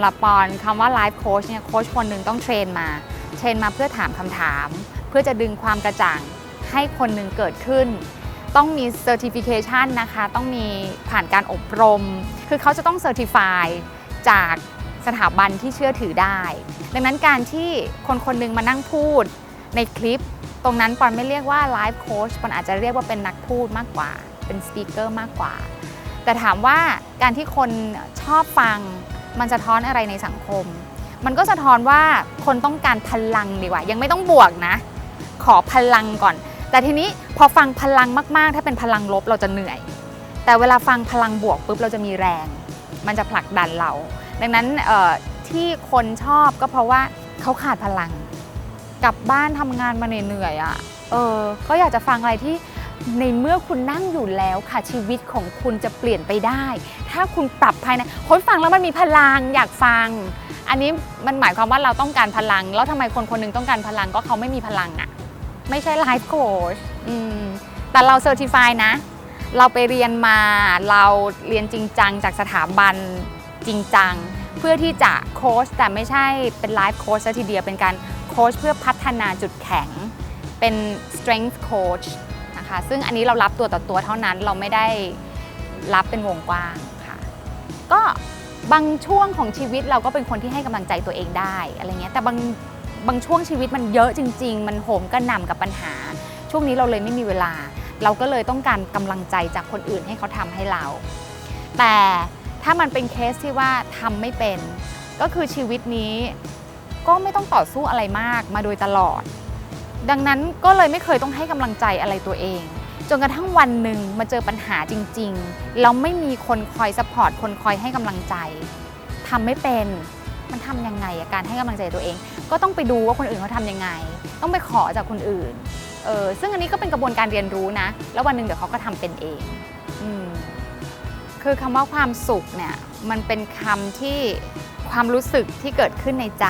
ำหรับปอนคำว่าไลฟ์โค้ชเนี่ยโค้ชคนหนึ่งต้องเทรนมา เทรนมาเพื่อถามคำถาม เพื่อจะดึงความกระจ่างให้คนหนึ่งเกิดขึ้น ต้องมีเซอร์ติฟิเคชันนะคะ ต้องมีผ่านการอบรม คือเขาจะต้องเซอร์ติฟายจากสถาบันที่เชื่อถือได้ ดังนั้นการที่คนคนหนึงมานั่งพูดในคลิป ตรงนั้นปอนไม่เรียกว่าไลฟ์โค้ชปอนอาจจะเรียกว่าเป็นนักพูดมากกว่า เป็นสปีกเกอร์มากกว่า แต่ถามว่าการที่คนชอบฟัง มันสะท้อนอะไรในสังคม มันก็สะท้อนว่าคนต้องการพลังดีกว่า ยังไม่ต้องบวกนะ ขอพลังก่อน แต่ทีนี้พอฟังพลังมากๆ ถ้าเป็นพลังลบเราจะเหนื่อย แต่เวลาฟังพลังบวกปุ๊บเราจะมีแรง มันจะผลักดันเรา ดังนั้นที่คนชอบก็เพราะว่าเขาขาดพลัง กลับบ้านทำงานมาเหนื่อยๆอะ่ะเออก็อยากจะฟังอะไรที่ ในเมื่อคุณนั่งอยู่แล้วค่ะ ชีวิตของคุณจะเปลี่ยนไปได้ ถ้าคุณปรับภายในคนฟังแล้วมันมีพลังอยากฟัง อันนี้มันหมายความว่าเราต้องการพลัง แล้วทำไมคนคนหนึงต้องการพลังก็เขาไม่มีพลังอะ่ะ ไม่ใช่ไลฟ์โค้ชอืมแต่เราเซอร์ติฟายนะ เราไปเรียนมาเราเรียนจริงจังจากสถาบันจริงจัง เพื่อที่จะโค้ชแต่ไม่ใช่เป็นไลฟ์โค้ชซะทีเดียวเป็นการโค้ชเพื่อพัฒนาจุดแข็งเป็น strength coach คะซึ่งอันนี้เรารับตัวต่อตัวเท่านั้นเราไม่ได้รับเป็นวงกว้างค่ะ ก็บางช่วงของชีวิตเราก็เป็นคนที่ให้กำลังใจตัวเองได้อะไรเงี้ยแต่บางบางช่วงชีวิตมันเยอะจริง ๆ มันโหมกระหน่ำกับปัญหา ช่วงนี้เราเลยไม่มีเวลา เราก็เลยต้องการกำลังใจจากคนอื่นให้เขาทำให้เรา แต่ถ้ามันเป็นเคสที่ว่าทำไม่เป็น ก็คือชีวิตนี้ก็ไม่ต้องต่อสู้อะไรมากมาโดยตลอด ดังนั้นก็เลยไม่เคยต้องให้กำลังใจอะไรตัวเอง จนกระทั่งวันหนึ่งมาเจอปัญหาจริงๆแล้วไม่มีคนคอยสปอร์ตคนคอยให้กำลังใจทำไม่เป็นมันทำยังไงการให้กำลังใจตัวเอง ก็ต้องไปดูว่าคนอื่นเขาทำยังไง ต้องไปขอจากคนอื่นเออซึ่งอันนี้ก็เป็นกระบวนการเรียนรู้นะ แล้ววันหนึ่งเดี๋ยวเขาก็ทำเป็นเองอืมคือคำว่าความสุขเนี่ยมันเป็นคำที่ความรู้สึกที่เกิดขึ้นในใจ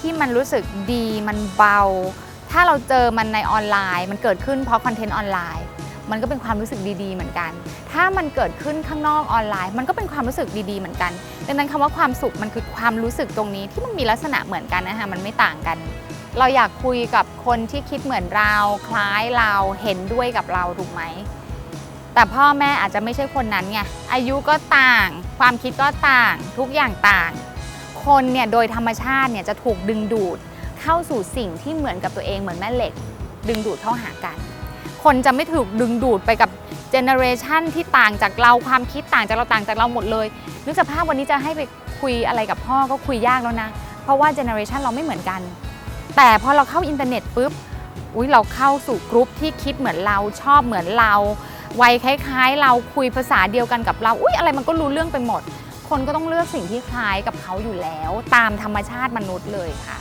ที่มันรู้สึกดีมันเบา ถ้าเราเจอมันในออนไลน์ มันเกิดขึ้นเพราะคอนเทนต์ออนไลน์ มันก็เป็นความรู้สึกดีๆ เหมือนกัน ถ้ามันเกิดขึ้นข้างนอกออนไลน์ มันก็เป็นความรู้สึกดีๆ เหมือนกัน ดังนั้นคำว่าความสุขมันคือความรู้สึกตรงนี้ที่มันมีลักษณะเหมือนกันนะคะมันไม่ต่างกัน เราอยากคุยกับคนที่คิดเหมือนเรา คล้ายเราเห็นด้วยกับเราถูกไหมแต่พ่อแม่อาจจะไม่ใช่คนนั้นไงอายุก็ต่าง ความคิดก็ต่าง ทุกอย่างต่าง คนเนี่ยโดยธรรมชาติเนี่ยจะถูกดึงดูด เข้าสู่สิ่งที่เหมือนกับตัวเองเหมือนแม่เหล็ก ดึงดูดเข้าหากัน คนจะไม่ถูกดึงดูดไปกับเจเนอเรชันที่ต่างจากเราความคิดต่างจากเราต่างจากเราหมดเลย นึกสภาพวันนี้จะให้ไปคุยอะไรกับพ่อก็คุยยากแล้วนะ เพราะว่าเจเนอเรชันเราไม่เหมือนกัน แต่พอเราเข้าอินเทอร์เน็ตปุ๊บอุ้ยเราเข้าสู่กรุ๊ปที่คิดเหมือนเราชอบเหมือนเราวัยคล้ายๆ เราคุยภาษาเดียวกันกับเรา อุ้ยอะไรมันก็รู้เรื่องไปหมด คนก็ต้องเลือกสิ่งที่คล้ายกับเขาอยู่แล้ว ตามธรรมชาติมนุษย์เลยค่ะ